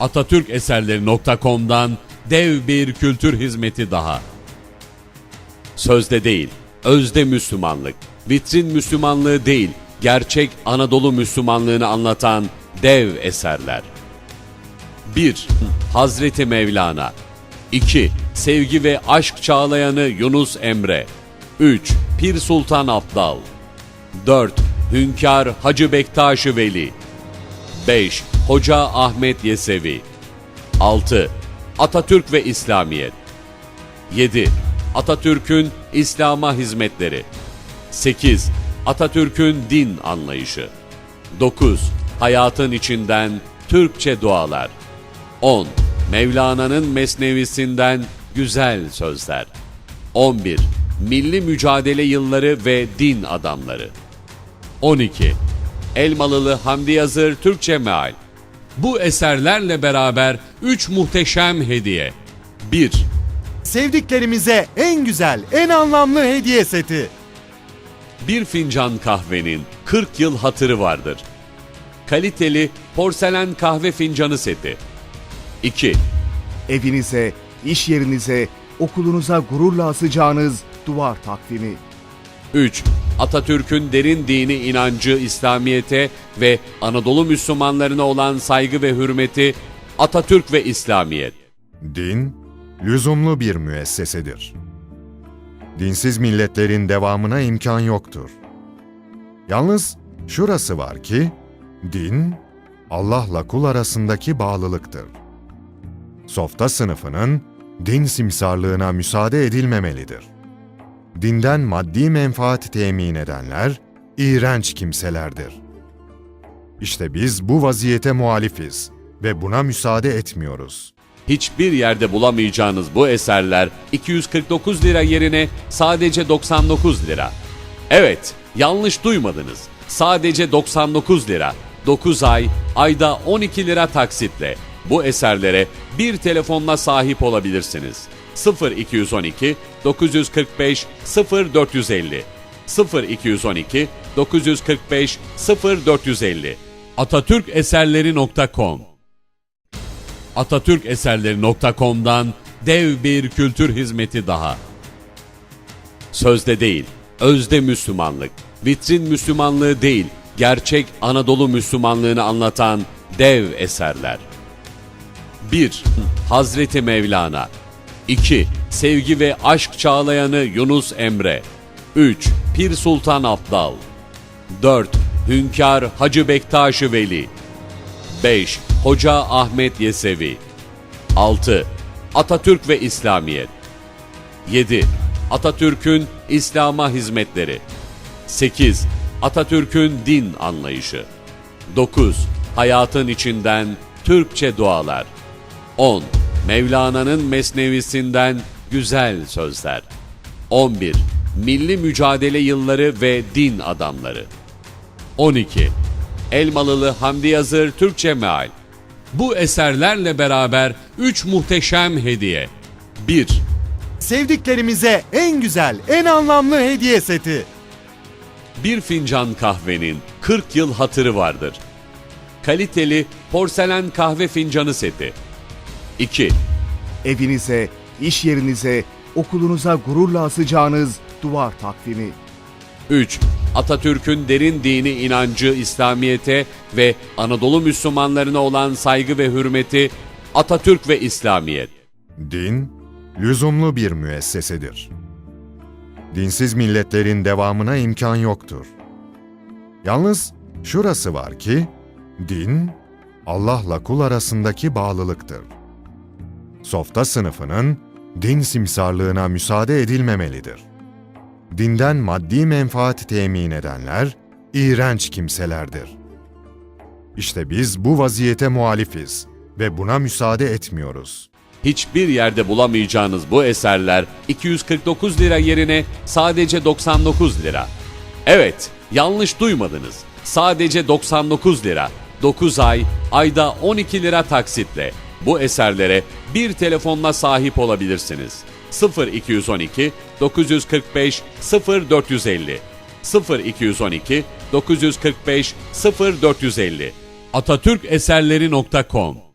Atatürkeserleri.com'dan dev bir kültür hizmeti daha. Sözde değil, özde Müslümanlık, vitrin Müslümanlığı değil, gerçek Anadolu Müslümanlığını anlatan dev eserler. 1. Hazreti Mevlana 2. Sevgi ve aşk çağlayanı Yunus Emre 3. Pir Sultan Abdal 4. Hünkar Hacı Bektaş-ı Veli 5. Hoca Ahmet Yesevi 6. Atatürk ve İslamiyet 7. Atatürk'ün İslam'a hizmetleri 8. Atatürk'ün din anlayışı 9. Hayatın içinden Türkçe dualar 10. Mevlana'nın mesnevisinden güzel sözler 11. Milli mücadele yılları ve din adamları 12. Elmalılı Hamdi Yazır Türkçe Meal Bu eserlerle beraber 3 muhteşem hediye 1. Sevdiklerimize en güzel, en anlamlı hediye seti. Bir fincan kahvenin 40 yıl hatırı vardır. Kaliteli porselen kahve fincanı seti. 2. Evinize, iş yerinize, okulunuza gururla asacağınız duvar takvimi. 3. Atatürk'ün derin dini inancı İslamiyete ve Anadolu Müslümanlarına olan saygı ve hürmeti Atatürk ve İslamiyet. Din, lüzumlu bir müessesedir. Dinsiz milletlerin devamına imkan yoktur. Yalnız şurası var ki, din, Allah'la kul arasındaki bağlılıktır. Softa sınıfının din simsarlığına müsaade edilmemelidir. Dinden maddi menfaat temin edenler, iğrenç kimselerdir. İşte biz bu vaziyete muhalifiz ve buna müsaade etmiyoruz.'' Hiçbir yerde bulamayacağınız bu eserler 249 lira yerine sadece 99 lira. Evet, yanlış duymadınız. Sadece 99 lira. 9 ay, ayda 12 lira taksitle. Bu eserlere bir telefonla sahip olabilirsiniz. 0212 945 0450 0212 945 0450 Atatürkeserleri.com Atatürkeserleri.com'dan dev bir kültür hizmeti daha. Sözde değil, özde Müslümanlık, vitrin Müslümanlığı değil, gerçek Anadolu Müslümanlığını anlatan dev eserler. 1. Hazreti Mevlana 2. Sevgi ve aşk çağlayanı Yunus Emre 3. Pir Sultan Abdal 4. Hünkar Hacı Bektaş-ı Veli 5. Hoca Ahmet Yesevi 6. Atatürk ve İslamiyet 7. Atatürk'ün İslam'a hizmetleri 8. Atatürk'ün din anlayışı 9. Hayatın içinden Türkçe dualar 10. Mevlana'nın mesnevisinden güzel sözler 11. Milli mücadele yılları ve din adamları 12. Elmalılı Hamdi Yazır Türkçe Meal Bu eserlerle beraber 3 muhteşem hediye 1. Sevdiklerimize en güzel, en anlamlı hediye seti. Bir fincan kahvenin 40 yıl hatırı vardır. Kaliteli porselen kahve fincanı seti. 2. Evinize, iş yerinize, okulunuza gururla asacağınız duvar takvimi. 3. Atatürk'ün derin dini inancı İslamiyete ve Anadolu Müslümanlarına olan saygı ve hürmeti Atatürk ve İslamiyet. Din, lüzumlu bir müessesedir. Dinsiz milletlerin devamına imkan yoktur. Yalnız şurası var ki, din, Allah'la kul arasındaki bağlılıktır. Softa sınıfının din simsarlığına müsaade edilmemelidir. Dinden maddi menfaat temin edenler, iğrenç kimselerdir. İşte biz bu vaziyete muhalifiz ve buna müsaade etmiyoruz.'' Hiçbir yerde bulamayacağınız bu eserler 249 lira yerine sadece 99 lira. Evet, yanlış duymadınız. Sadece 99 lira. 9 ay, ayda 12 lira taksitle. Bu eserlere bir telefonla sahip olabilirsiniz. 0212 945 0450 0212 945 0450 Atatürkeserleri.com